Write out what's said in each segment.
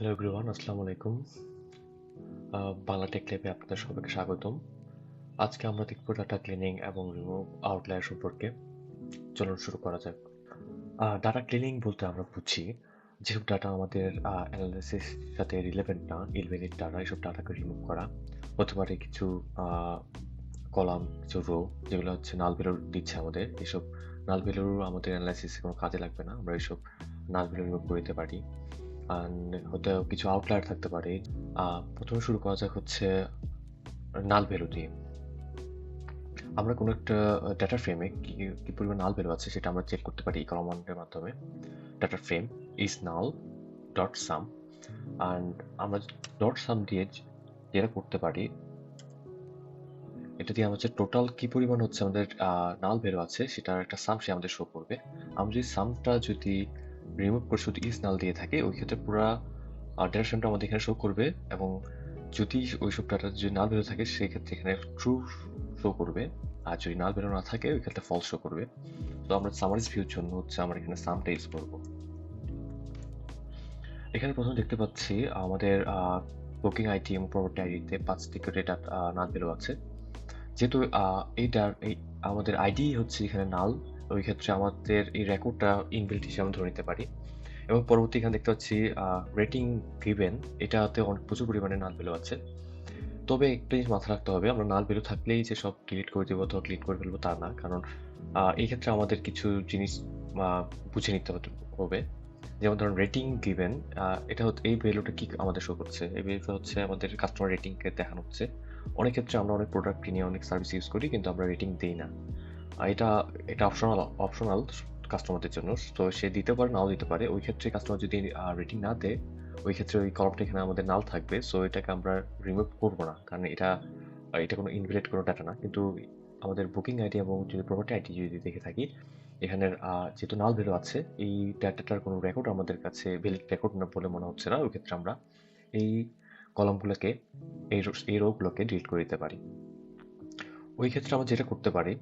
Hello everyone আসসালামু আলাইকুম Bangla take ল্যাবে আপনাদের সবাইকে স্বাগতম। আজকে আমরা দেখব ডাটা ক্লিনিং এবং রিমুভ আউটলায়ার সম্পর্কে। চলুন শুরু করা যাক। ডাটা ক্লিনিং বলতে আমরা বুঝি, যেসব ডাটা আমাদের অ্যানালিসিস সাথে রিলেভেন্ট না ইলভেনিট ডাটা এসব ডাটাকে রিমুভ করা। হতে পারে কিছু কলাম কিছু রো যেগুলো হচ্ছে নাল বেলুর দিচ্ছে আমাদের। এসব নাল বেলুর আমাদের অ্যানালাইসিসে কোনো কাজে লাগবে না। আমরা এইসব নাল বেলুর রিমুভ করে দিতে পারি। হতে কিছু আউটলায়ার থাকতে পারে। প্রথমে শুরু করা যাক হচ্ছে নাল ভ্যালু দিয়ে। আমরা কোনো একটা ডাটা ফ্রেমে কি কি পরিমাণ নাল ভ্যালু আছে সেটা আমরা চেক করতে পারি এই মাধ্যমে। Data frame is null dot sum and আমরা ডট সাম দিয়ে যেটা করতে পারি, এটা দিয়ে আমাদের টোটাল কি পরিমাণ হচ্ছে আমাদের নাল ভ্যালু আছে সেটার একটা সাম সে আমাদের শো করবে। আমরা যদি সামটা যদি রিমুভ করে শুধু ইজ নাল দিয়ে থাকে, ওই ক্ষেত্রে পুরো ফ্রেমটা আমাদের এখানে শো করবে এবং যদি ওইসব ডাটা যদি নাল ভ্যালু থাকে সেই ক্ষেত্রে এখানে ট্রু শো করবে। আর যদি নাল ভ্যালু না থাকে, ওই ক্ষেত্রে ফলস শো করবে। তো আমরা সামারিজ ভিউর জন্য হচ্ছে আমরা এখানে সামটা ইউজ করব। এখানে প্রথমে দেখতে পাচ্ছি আমাদের বুকিং আইটি এবং প্রপার্টি আইডিতে পাঁচ থেকে ডেটা নাল ভ্যালু আছে যেহেতু এই আমাদের আইডি হচ্ছে এখানে নাল ওই ক্ষেত্রে আমাদের এই রেকর্ডটা ইনবিল্ট হিসেবে আমরা ধরে নিতে পারি। এবং পরবর্তী এখানে দেখতে পাচ্ছি রেটিং গিভেন এটাতে অনেক প্রচুর পরিমাণে নাল ভ্যালু আছে। তবে একটা জিনিস মাথায় রাখতে হবে, আমরা নাল ভ্যালু থাকলেই যে সব ডিলিট করে দেবো অথবা ক্লিক করে ফেলব তা না। কারণ এই ক্ষেত্রে আমাদের কিছু জিনিস বুঝে নিতে হবে যেমন ধরুন রেটিং গিভেন এটা হচ্ছে, এই ভ্যালুটা কি আমাদের শো করছে? এই ভ্যালুটা হচ্ছে আমাদের কাস্টমার রেটিংকে দেখানো হচ্ছে। অনেক ক্ষেত্রে আমরা অনেক প্রোডাক্ট কিনে, অনেক সার্ভিস ইউজ করি, কিন্তু আমরা রেটিং দিই না। এটা এটা অপশনাল অপশনাল কাস্টমারদের জন্য। তো সে দিতে পারে, নাও দিতে পারে। ওই ক্ষেত্রে কাস্টমার যদি রেটিং না দেয়, ওই ক্ষেত্রে ওই কলমটা এখানে আমাদের নাল থাকবে। সো এটাকে আমরা রিমুভ করব না। কারণ এটা এটা কোনো ইনভ্যালিড কোনো ডাটা না। কিন্তু আমাদের বুকিং আইডি এবং যদি প্রপার্টি আইডি যদি দেখে থাকি এখানের যেহেতু নাল ভ্যালু আছে, এই ডাটাটার কোনো রেকর্ড আমাদের কাছে ভ্যালিড রেকর্ড না বলে মনে হচ্ছে না। ওই ক্ষেত্রে আমরা এই কলমগুলোকে এই এই রোগুলোকে ডিলিট করে দিতে পারি। ওই ক্ষেত্রে আমরা যেটা করতে পারি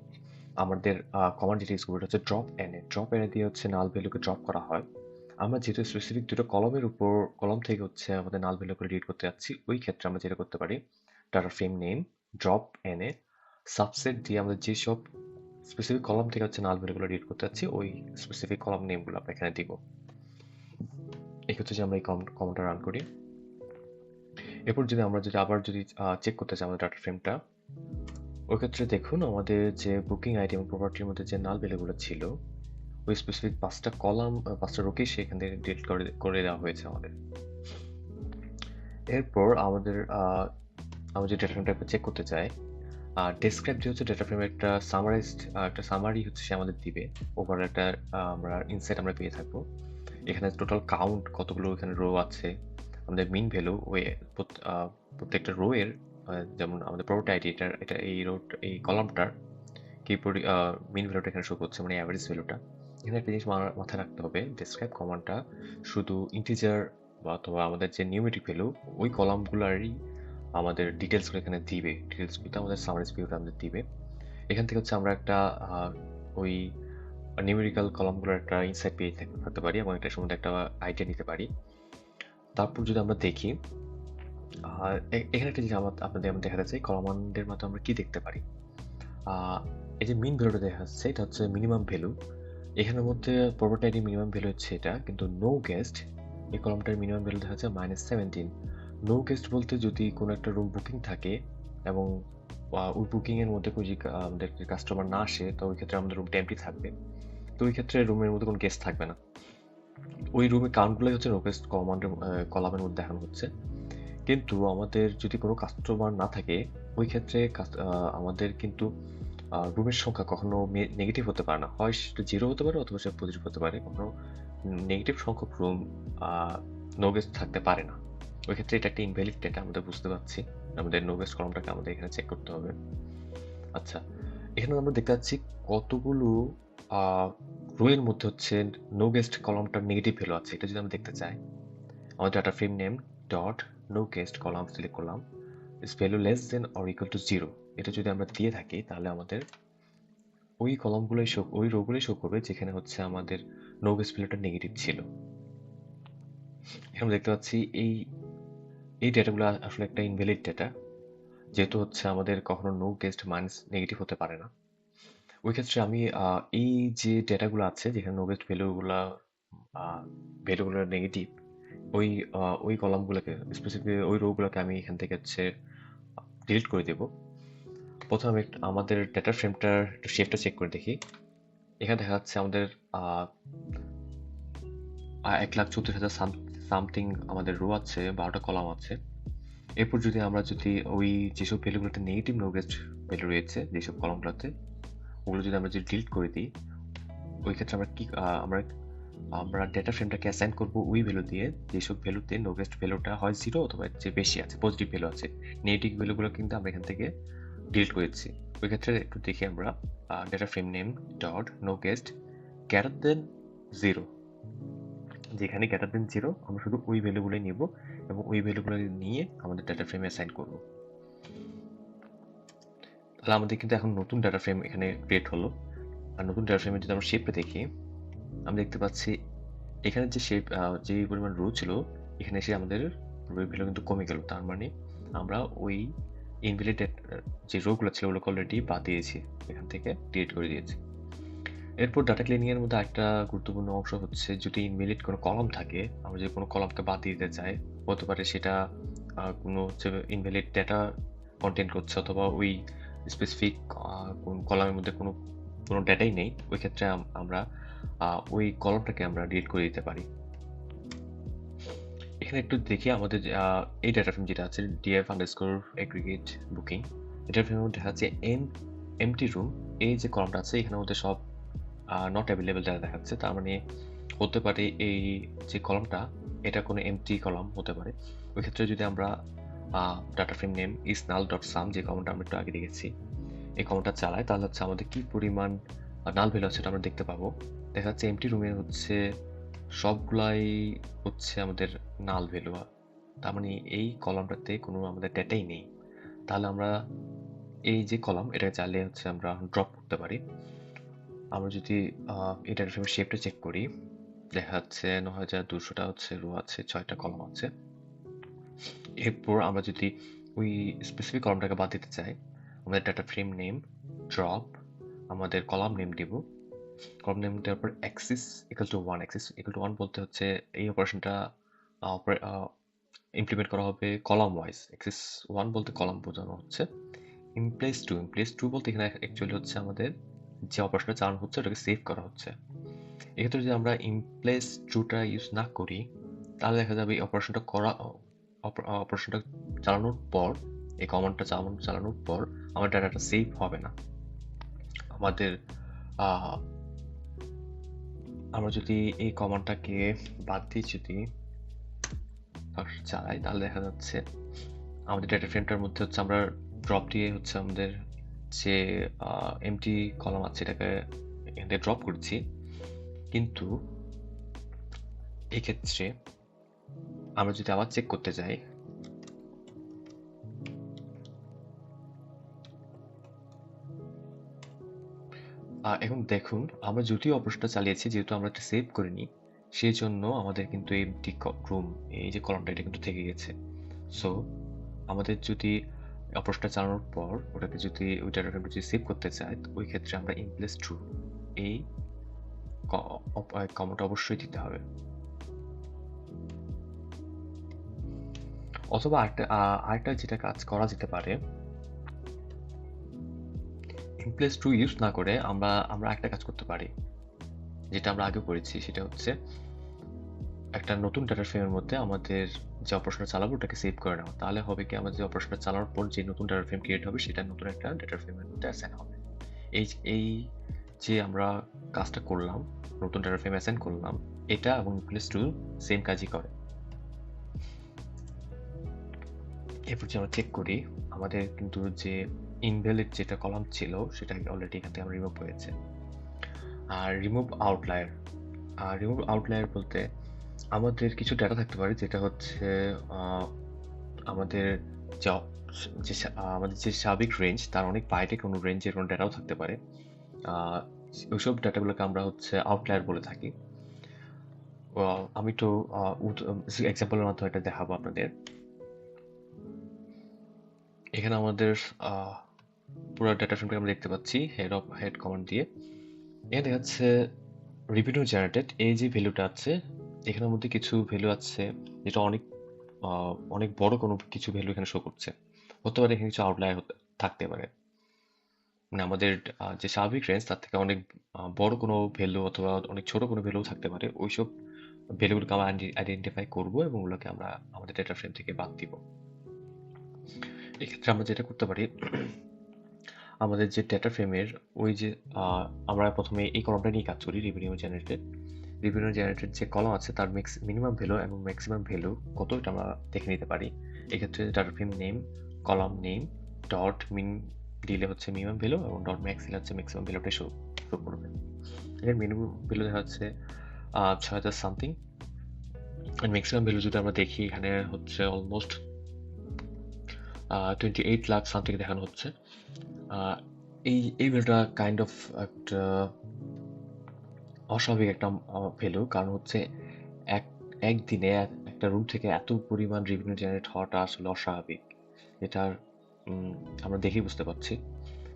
আমাদের কমান্ড যেটা ইউজ হচ্ছে ড্রপ এনে ড্রপ এনে দিয়ে হচ্ছে নাল ভ্যালুকে ড্রপ করা হয়। আমরা যেহেতু স্পেসিফিক দুটো কলমের উপর কলম থেকে হচ্ছে আমাদের নাল ভ্যালুকে ডিলিট করতে যাচ্ছি, ওই ক্ষেত্রে আমরা যেটা করতে পারি ডাটা ফ্রেম নেম ড্রপ এনে সাবসেট দিয়ে আমাদের যেসব স্পেসিফিক কলম থেকে হচ্ছে নাল ভ্যালুগুলো ডিলিট করতে যাচ্ছি, ওই স্পেসিফিক কলম নেমগুলো আমরা এখানে দিব। হচ্ছে যে আমরা এই কমটা রান করি। এরপর যদি আমরা যদি আবার যদি চেক করতে চাই আমাদের ডাটা ফ্রেমটা ওই ক্ষেত্রে দেখুন, আমাদের যে বুকিং আইডি এবং প্রপার্টির মধ্যে যে নাল ভ্যালুগুলো ছিল, ওই স্পেসিফিক পাঁচটা কলাম পাঁচটা রোকে সেখান থেকে ডিলিট করে করে দেওয়া হয়েছে আমাদের। এরপর আমাদের আমরা যে ডেটা ফ্রেমটা চেক করতে চাই আর ডেসক্রাইব যে হচ্ছে ডেটা ফ্রেমের একটা সামারাইজড একটা সামারি হচ্ছে সে আমাদের দিবে। ওভার একটা আমরা ইনসাইট আমরা পেয়ে থাকব। এখানে টোটাল কাউন্ট কতগুলো এখানে রো আছে, আমাদের মিন ভ্যালু ওই প্রত্যেকটা রো এর যেমন আমাদের প্রপার্টি আইডি এটা এটা এই রোড এই কলামটার কি মিন ভ্যালুটা এখানে শো করছে মানে অ্যাভারেজ ভ্যালুটা এখানে একটা জিনিস মাথায় রাখতে হবে ডেসক্রাইব কমান্ডটা শুধু ইন্টিজার বা অথবা আমাদের যে নিউমেটিক ভ্যালু ওই কলামগুলারই আমাদের ডিটেলসগুলো এখানে দিবে। ডিটেলসগুলো আমাদের সামারিজ ভিউটা আমাদের দিবে। এখান থেকে হচ্ছে আমরা একটা ওই নিউমেরিক্যাল কলামগুলোর একটা ইনসাইট পেয়ে থাকতে পারি এবং এটার সম্বন্ধে একটা আইডিয়া নিতে পারি। তারপর যদি আমরা দেখি আর এখানে একটা জিনিস আপনাদের আমি দেখাতে চাই কমান্ডের মাধ্যমে আমরা কি দেখতে পারি? এই যে মিন ভ্যালুটা দেখা যাচ্ছে, এটা হচ্ছে মিনিমাম ভ্যালু এখানের মধ্যে প্রপার্টি আইডি মিনিমাম ভ্যালু হচ্ছে এটা, কিন্তু নো গেস্ট এই কলামটার মিনিমাম ভ্যালু দেখা যাচ্ছে মাইনাস সেভেন্টিন নো গেস্ট বলতে যদি কোনো একটা রুম বুকিং থাকে এবং ওই বুকিং এর মধ্যে কোনো আমাদের কাস্টমার না আসে, তো ওই ক্ষেত্রে আমাদের রুম টেম্পটি থাকবে। তো ওই ক্ষেত্রে রুমের মধ্যে কোনো গেস্ট থাকবে না। ওই রুমের কাউন্টগুলোই হচ্ছে নো গেস্ট কমান্ডের কলামের মধ্যে দেখানো হচ্ছে। কিন্তু আমাদের যদি কোনো কাস্টমার না থাকে, ওই ক্ষেত্রে আমাদের কিন্তু রুমের সংখ্যা কখনো নেগেটিভ হতে পারে না। হয় সেটা জিরো হতে পারে অথবা সেটা পজিটিভ হতে পারে। কখনো নেগেটিভ সংখ্যক রুম নো গেস্ট থাকতে পারে না। ওই ক্ষেত্রে এটা একটা ইনভ্যালিড ডেটা আমাদের বুঝতে পারছি। আমাদের নো গেস্ট কলমটাকে আমাদের এখানে চেক করতে হবে। আচ্ছা এখানে আমরা দেখতে পাচ্ছি কতগুলো রো এর মধ্যে হচ্ছে নো গেস্ট কলমটার নেগেটিভ ভ্যালু আছে। এটা যদি আমরা দেখতে চাই, আমাদের data frame name dot no guest column select করলাম is value less than or equal to zero এটা যদি আমরা দিয়ে থাকি, তাহলে আমাদের ওই কলামগুলোই শো ওই রোগুলোই শো করবে যেখানে হচ্ছে আমাদের নো গেস্ট ভ্যালুটা নেগেটিভ ছিল। এখানে দেখতে পাচ্ছি এই এই ডেটাগুলো আসলে একটা ইনভ্যালিড ডেটা যেহেতু হচ্ছে আমাদের কখনো নো গেস্ট মাইনাস নেগেটিভ হতে পারে না। ওই ক্ষেত্রে আমি এই যে ডেটাগুলো আছে, যেখানে নো গেস্ট ভ্যালুগুলো ভ্যালুগুলো নেগেটিভ ওই ওই কলামগুলোকে স্পেসিফিক ওই রোগুলোকে আমি এখান থেকে হচ্ছে ডিলিট করে দেব। প্রথমে আমাদের ডেটা ফ্রেমটার একটু শেপটা চেক করে দেখি। এখানে দেখা যাচ্ছে আমাদের এক লাখ চৌত্রিশ হাজার সামথিং আমাদের রো আছে, বারোটা কলাম আছে। এরপর যদি আমরা যদি ওই যেসব ভ্যালুগুলোতে নেগেটিভ নোগেস্ট ভ্যালু রয়েছে, যেসব কলামগুলোতে, ওগুলো যদি আমরা যদি ডিলিট করে দিই, ওই ক্ষেত্রে আমরা কি আমরা আমরা ডেটা ফ্রেমটাকে অ্যাসাইন করব ওই ভ্যালু দিয়ে। যেসব ভ্যালুতে নোগেস্ট ভ্যালুটা হয় জিরো অথবা যে বেশি আছে পজিটিভ ভ্যালু আছে নেগেটিভ ভ্যালুগুলো কিন্তু আমরা এখান থেকে ডিলিট করেছি। ওই ক্ষেত্রে একটু দেখি আমরা data frame name dot no guest greater than zero যেখানে গ্যাটার দেন জিরো আমরা শুধু ওই ভ্যালুগুলোই নিব এবং ওই ভ্যালুগুলো নিয়ে আমাদের ডেটা ফ্রেমে অ্যাসাইন করব। তাহলে আমাদের কিন্তু এখন নতুন ডেটা ফ্রেম এখানে ক্রিয়েট হলো। আর নতুন ডেটা ফ্রেমে যদি আমরা শেপে দেখি আমরা দেখতে পাচ্ছি, এখানে যে শেপ যে পরিমাণ রো ছিল, এখানে এসে আমাদের ভ্যালু কিন্তু কমে গেল। তার মানে আমরা ওই ইনভ্যালিড যে রোগুলো ছিল ওগুলোকে অলরেডি বাদ দিয়েছি। এখান থেকে ডিলিট করে দিয়েছি। এরপর ডাটা ক্লিনিং এর মধ্যে একটা গুরুত্বপূর্ণ অংশ হচ্ছে, যদি ইনভ্যালিড কোনো কলম থাকে, আমরা যদি কোনো কলমকে বাদ দিতে চাই, হতে পারে সেটা কোনো হচ্ছে ইনভ্যালিড ডেটা কন্টেন্ট করছে অথবা ওই স্পেসিফিক কোন কলামের মধ্যে কোনো কোনো ডেটাই নেই, ওই ক্ষেত্রে আমরা ওই কলমটাকে আমরা ডিলিট করে দিতে পারি। এখানে একটু দেখি আমাদের এই ডেটা ফ্রেম যেটা আছে ডিএফ আন্ডারস্কোর এগ্রিগেট বুকিং এটার ফ্রেমের দেখা যাচ্ছে এম এমটি রুম এই যে কলমটা আছে এখানের মধ্যে সব নট অ্যাভেলেবেল ডাটা দেখাচ্ছে। তার মানে হতে পারে এই যে কলমটা, এটা কোনো এমটি কলম হতে পারে। ওই ক্ষেত্রে যদি আমরা data frame name is null dot sum যে কলমটা আমরা একটু আগে দেখেছি, এই কলমটা চালাই, তাহলে হচ্ছে আমাদের কি পরিমাণ নাল ভ্যালু আছে সেটা আমরা দেখতে পাবো। দেখা যাচ্ছে এমটি রুমে হচ্ছে সবগুলাই হচ্ছে আমাদের নাল ভ্যালু তার মানে এই কলমটাতে কোনো আমাদের ডেটাই নেই। তাহলে আমরা এই যে কলাম, এটা চাইলে হচ্ছে আমরা ড্রপ করতে পারি। আমরা যদি এটার শেপটা চেক করি, দেখা যাচ্ছে ন হাজার দুশোটা হচ্ছে রো আছে, ছয়টা কলম আছে। এরপর আমরা যদি ওই স্পেসিফিক কলামটাকে বাদ দিতে চাই, আমাদের ডাটা ফ্রেম নেম ড্রপ আমাদের কলাম নেম দিব। নেম দেওয়ার পর axis equal to one axis equal to one বলতে হচ্ছে এই অপারেশনটা ইমপ্লিমেন্ট করা হবে কলাম ওয়াইজ অ্যাক্সিস ওয়ান বলতে কলাম বোঝানো হচ্ছে। ইমপ্লেস টু ইমপ্লেস টু বলতে এখানে অ্যাকচুয়ালি হচ্ছে আমাদের যে অপারেশনটা চালানো হচ্ছে, ওটাকে সেভ করা হচ্ছে। এক্ষেত্রে যদি আমরা ইমপ্লেস টুটা ইউজ না করি, তাহলে দেখা যাবে এই অপারেশনটা করা অপারেশনটা চালানোর পর, এই কমান্ডটা চালানো, চালানোর পর, আমার ডাটাটা সেভ হবে না। আমাদের আমরা যদি এই কমান্ডটাকে বাদ দিয়ে যদি চালাই, তাহলে দেখা যাচ্ছে আমাদের ডেটা ফ্রেমটার মধ্যে হচ্ছে আমরা ড্রপ দিয়ে হচ্ছে আমাদের যে এমটি কলাম আছে এটাকে এখান থেকে ড্রপ করছি। কিন্তু এক্ষেত্রে আমরা যদি আবার চেক করতে যাই এখন দেখুন, আমরা যদিও অপারেশনটা চালিয়েছি, যেহেতু আমরা এটা সেভ করিনি সেই জন্য আমাদের কিন্তু এমটি রুম এই যে কলমটা এটা কিন্তু থেকে গেছে। সো আমাদের যদি অপারেশনটা চালানোর পর ওটাকে যদি, ওই ডাটা ফ্রেমটা যদি সেভ করতে চাই ওই ক্ষেত্রে আমরা ইমপ্লেস ট্রু এই কমনটা অবশ্যই দিতে হবে। অথবা আরেকটা আরেকটা যেটা কাজ করা যেতে পারে ইমপ্লেস টু ইউজ না করে আমরা আমরা একটা কাজ করতে পারি। যেটা আমরা আগে করেছি, সেটা হচ্ছে একটা নতুন ডাটা ফ্রেমের মধ্যে আমাদের যে অপারেশনটা চালাবো, ওটাকে সেভ করে নেওয়া। তাহলে হবে কি, আমাদের যে অপারেশনটা চালানোর পর যে নতুন ডাটা ফ্রেম ক্রিয়েট হবে, সেটা নতুন একটা ডাটা ফ্রেমের মধ্যে অ্যাসাইন হবে। এই এই যে আমরা কাজটা করলাম, নতুন ডাটা ফ্রেম অ্যাসাইন করলাম, এটা এবং প্লেস টু সেম কাজই করে। এরপর যে আমরা চেক করি। আমাদের কিন্তু যে ইনভ্যালিড যেটা কলাম ছিল, সেটা অলরেডি এখান থেকে রিমুভ হয়েছে। আর রিমুভ আউটলায়ার আর রিমুভ আউটলায়ার বলতে আমাদের কিছু ডেটা থাকতে পারে, যেটা হচ্ছে আমাদের যে আমাদের যে স্বাভাবিক রেঞ্জ তার অনেক বাইরে কোনো রেঞ্জের কোনো ডেটাও থাকতে পারে। ওইসব ডেটাগুলোকে আমরা হচ্ছে আউটলায়ার বলে থাকি। আমি একটু এক্সাম্পলের মাধ্যমে এটা দেখাবো আপনাদের। এখানে আমাদের পুরো ডেটা ফ্রেমটা আমরা দেখতে পাচ্ছি হেড অফ হেড কমান্ড দিয়ে। এখানে দেখা যাচ্ছে রিভিনিউ জেনারেটেড এই যে ভ্যালুটা আছে, এখানের মধ্যে কিছু ভ্যালু আছে, যেটা অনেক অনেক বড় কোনো কিছু ভ্যালু এখানে শো করছে। হতে পারে এখানে কিছু আউটলায়ার থাকতে পারে। মানে আমাদের যে স্বাভাবিক রেঞ্জ তার থেকে অনেক বড় কোনো ভ্যালু অথবা অনেক ছোট কোনো ভ্যালু থাকতে পারে, ওইসব ভ্যালুগুলোকে আমরা আইডেন্টিফাই করব এবং ওগুলোকে আমরা আমাদের ডেটা ফ্রেম থেকে বাদ দিব। এক্ষেত্রে আমরা যেটা করতে পারি, আমাদের যে ডেটা ফ্রেমের ওই যে আমরা প্রথমে এই কলমটা নিয়ে কাজ করি রিভিনিউ জেনারেটেড রিভিনিউ জেনারেটেড যে কলম আছে, তার মিক্স মিনিমাম ভ্যালু এবং ম্যাক্সিমাম ভ্যালু কত এটা আমরা দেখে নিতে পারি। এক্ষেত্রে data frame name column name dot mean দিলে হচ্ছে মিনিমাম ভ্যালু এবং ডট ম্যাক্স দিলে হচ্ছে ম্যাক্সিমাম ভ্যালুটা শো শো করবে। এর মিনিমাম ভ্যালু দেখা যাচ্ছে ছয় হাজার সামথিং ম্যাক্সিমাম ভ্যালু যদি আমরা দেখি, এখানে হচ্ছে almost twenty eight lakh something দেখানো হচ্ছে। এই এই ভ্যালুটা কাইন্ড অফ একটা অস্বাভাবিক একটা ভ্যালু কারণ হচ্ছে এক, একদিনে এক- একটা রুম থেকে এত পরিমাণ রেভিনিউ জেনারেট হওয়াটা আসলে অস্বাভাবিক। এটার আমরা দেখেই বুঝতে পারছি।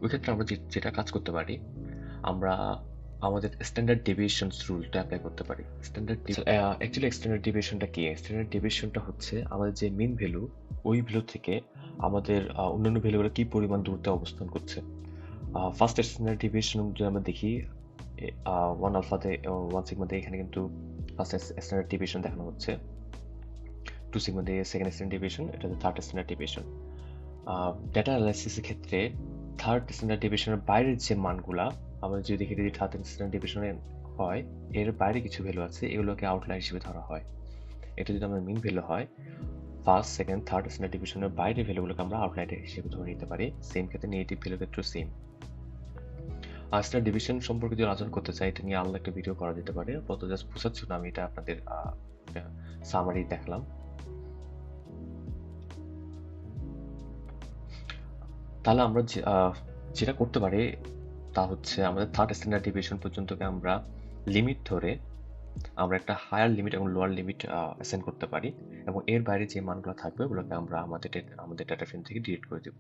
ওই ক্ষেত্রে আমরা যেটা কাজ করতে পারি, আমরা আমাদের স্ট্যান্ডার্ড ডেভিয়েশনস রুলটা অ্যাপ্লাই করতে পারি। স্ট্যান্ডার্ড অ্যাকচুয়ালি স্ট্যান্ডার্ড ডেভিয়েশনটা কি? স্ট্যান্ডার্ড ডেভিয়েশনটা হচ্ছে আমাদের যে মেন ভ্যালু ওই ভ্যালু থেকে আমাদের অন্যান্য ভ্যালুগুলো কী পরিমাণ দূরত্বে অবস্থান করছে? ফার্স্ট স্ট্যান্ডার্ড ডেভিয়েশন যদি আমরা দেখি ওয়ান আলফাতে ওয়ান সিগমাতে এখানে কিন্তু ফার্স্ট স্ট্যান্ডার্ড ডেভিয়েশন দেখানো হচ্ছে। টু সিগমাতে সেকেন্ড স্ট্যান্ডার্ড ডেভিয়েশন এটা হচ্ছে থার্ড স্ট্যান্ডার্ড ডেভিয়েশন ডেটা অ্যানালাইসিসের ক্ষেত্রে থার্ড স্ট্যান্ডার্ড ডেভিয়েশনের বাইরের যে মানগুলা, আমরা যদি দেখি যদি থার্ড স্ট্যান্ডার্ড ডেভিয়েশনে হয়, এর বাইরে কিছু ভ্যালু আছে, এগুলোকে আউটলাইন হিসেবে ধরা হয়। এটা যদি আমার মিন ভ্যালু হয় ফার্স্ট সেকেন্ড থার্ড স্ট্যান্ডার্ড ডিভিশনের বাইরে ভ্যালুগুলোকে আমরা আউটলাইনের হিসেবে ধরে নিতে পারি। সেম ক্ষেত্রে নেগেটিভ ভ্যালু ক্ষেত্রে সেম আর ডিভিশন সম্পর্কে যদি আলোচনা করতে চাই, এটা নিয়ে আলাদা একটা ভিডিও করা যেতে পারে। আপাতত জাস্ট বোঝাচ্ছি না আমি এটা আপনাদের সামারি দেখলাম। তাহলে আমরা যেটা করতে পারি, তা হচ্ছে আমাদের থার্ড স্ট্যান্ডার্ড ডিভিশন পর্যন্তকে আমরা লিমিট ধরে আমরা একটা হায়ার লিমিট এবং লোয়ার লিমিট অ্যাসাইন করতে পারি এবং এর বাইরে যে মানগুলো থাকবে ওগুলোকে আমরা আমাদের আমাদের ডাটা ফ্রেম থেকে ডিলিট করে দেব।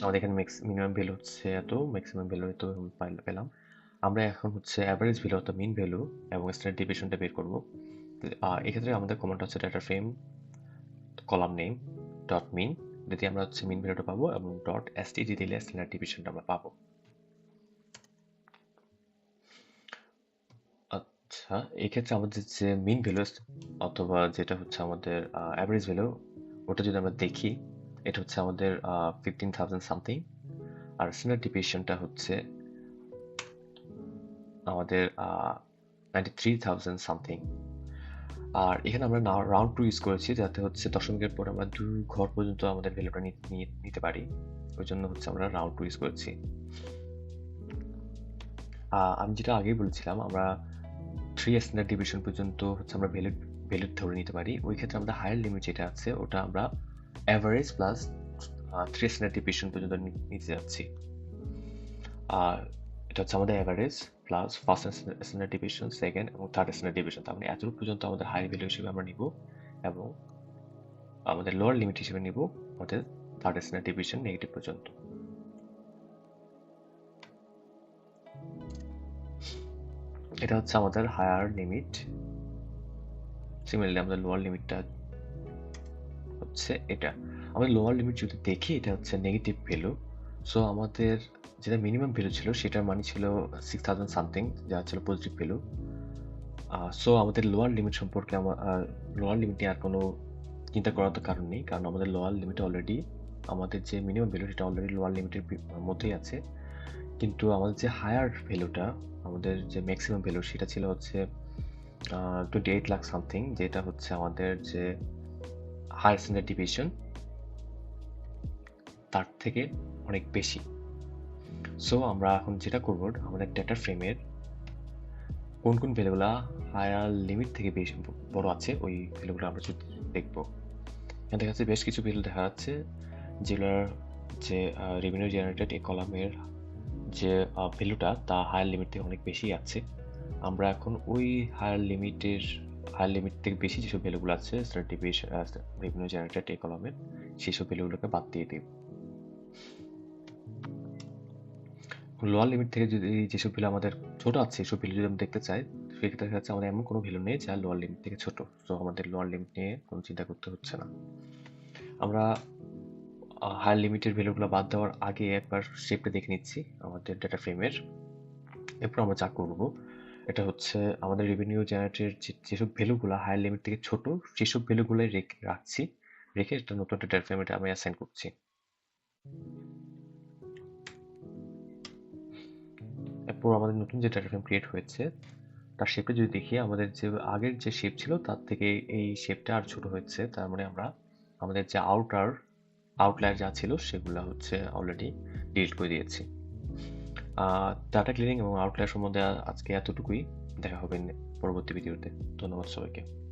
আমাদের এখানে মিনিমাম ভ্যালু হচ্ছে এত ম্যাক্সিমাম ভ্যালু এত পাইল- পেলাম। আমরা এখন হচ্ছে অ্যাভারেজ ভ্যালু অর্থাৎ মিন ভ্যালু এবং স্ট্যান্ডার্ড ডিভিশনটা বের করব। এক্ষেত্রে আমাদের কমান্ড হচ্ছে data frame column name dot mean যদি আমরা হচ্ছে মিন ভ্যালুটা পাবো এবং ডট এসটিডি দিলে স্ট্যান্ডার্ড ডিভিশনটা আমরা পাবো। আচ্ছা এই ক্ষেত্রে আমাদের যে মিন ভ্যালু অথবা যেটা হচ্ছে আমাদের অ্যাভারেজ ভ্যালু ওটা যদি আমরা দেখি, এটা হচ্ছে আমাদের ফিফটিন থাউজেন্ড সামথিং আর স্ট্যান্ডার্ড ডিভিশনটা হচ্ছে আমাদের নাইনটি থ্রি থাউজেন্ড সামথিং আর এখানে আমরা রাউন্ড টু ইউজ করেছি, যাতে হচ্ছে দশমিকের পর আমরা দু ঘর পর্যন্ত আমাদের ভ্যালুটা নিতে পারি। ওই জন্য হচ্ছে আমরা রাউন্ড টু ইউজ করেছি। আমি যেটা আগেই বলেছিলাম, আমরা থ্রি স্ট্যান্ডার্ড ডিভিশন পর্যন্ত হচ্ছে আমরা ভ্যালু ভ্যালু ধরে নিতে পারি। ওই ক্ষেত্রে আমাদের হায়ার লিমিট যেটা আছে, ওটা আমরা average plus three standard division পর্যন্ত নিতে যাচ্ছি। আর এটা হচ্ছে আমাদের average plus first standard division second এবং থার্ড স্ট্যান্ডার্ড ডিভিশন তার মানে এতটুকু পর্যন্ত আমাদের হাই ভ্যালু হিসেবে আমরা নিব এবং আমাদের লোয়ার লিমিট হিসেবে নিব আমাদের থার্ড স্ট্যান্ডার্ড ডিভিশন নেগেটিভ পর্যন্ত। এটা হচ্ছে আমাদের হায়ার লিমিট সিমিলারলি আমাদের লোয়ার লিমিটটা হচ্ছে এটা। আমাদের লোয়ার লিমিট যদি দেখি, এটা হচ্ছে নেগেটিভ ভ্যালু সো আমাদের যেটা মিনিমাম ভ্যালু ছিল, সেটার মানে ছিল সিক্স থাউজেন্ড সামথিং যা ছিল পজিটিভ ভ্যালু সো আমাদের লোয়ার লিমিট সম্পর্কে আমার লোয়ার লিমিট নিয়ে আর কোনো চিন্তা করার তো কারণ নেই। কারণ আমাদের লোয়ার লিমিট অলরেডি আমাদের যে মিনিমাম ভ্যালু সেটা অলরেডি লোয়ার লিমিটের মধ্যেই আছে। কিন্তু আমাদের যে হায়ার ভ্যালুটা আমাদের যে ম্যাক্সিমাম ভ্যালু সেটা ছিল হচ্ছে টোয়েন্টি এইট লাখ সামথিং যেটা হচ্ছে আমাদের যে হায়ার স্ট্যান্ডার্ড ডিভিশন তার থেকে অনেক বেশি। সো আমরা এখন যেটা করব, আমাদের ডেটা ফ্রেমের কোন কোন ভ্যালুগুলা হায়ার লিমিট থেকে বেশি বড় আছে, ওই ভ্যালুগুলো আমরা দেখব। এখানে দেখা যাচ্ছে বেশ কিছু ভ্যালু দেখা যাচ্ছে, যেগুলোর যে রেভিনিউ জেনারেটেড এই কলামের যে ভ্যালুটা তা হায়ার লিমিট থেকে অনেক বেশি আছে। আমরা এখন ওই হায়ার লিমিটের হায়ার লিমিট থেকে বেশি যেসব ভ্যালুগুলো আছে রেভিনিউ জেনারেটেড এই কলমের সেসব ভ্যালুগুলোকে বাদ দিয়ে দিই লোয়ার লিমিট থেকে যদি যেসব ভ্যালু আমাদের ছোট আছে, সেসব ভ্যালু যদি আমরা দেখতে চাই, সেক্ষেত্রে দেখা যাচ্ছে আমাদের এমন কোনো ভ্যালু নেই যা লোয়ার লিমিট থেকে ছোট। তো আমাদের লোয়ার লিমিট নিয়ে কোনো চিন্তা করতে হচ্ছে না। আমরা হায়ার লিমিটের ভ্যালুগুলো বাদ দেওয়ার আগে একবার শেপটা দেখে নিচ্ছি আমাদের ডেটা ফ্রেমের এরপর আমরা যা করব, এটা হচ্ছে আমাদের রেভিনিউ জেনারেটের যেসব ভ্যালুগুলো হায়ার লিমিট থেকে ছোট, সেসব ভ্যালুগুলো রেখে রাখছি, রেখে একটা নতুন ডেটা ফ্রেম এটা আমি অ্যাসাইন করছি। এরপর আমাদের নতুন যে ডেটা ফ্রেম ক্রিয়েট হয়েছে, তার শেপটা যদি দেখি, আমাদের যে আগের যে শেপ ছিল, তার থেকে এই শেপটা আর ছোট হয়েছে। তার মানে আমরা আমাদের যে আউটার আউটলায়ার যা ছিল সেগুলো হচ্ছে অলরেডি ডিলিট করে দিয়েছি। ডাটা ক্লিনিং এবং আউটলায়ার সম্বন্ধে আজকে এতটুকুই। দেখা হবে পরবর্তী ভিডিওতে ধন্যবাদ সবাইকে।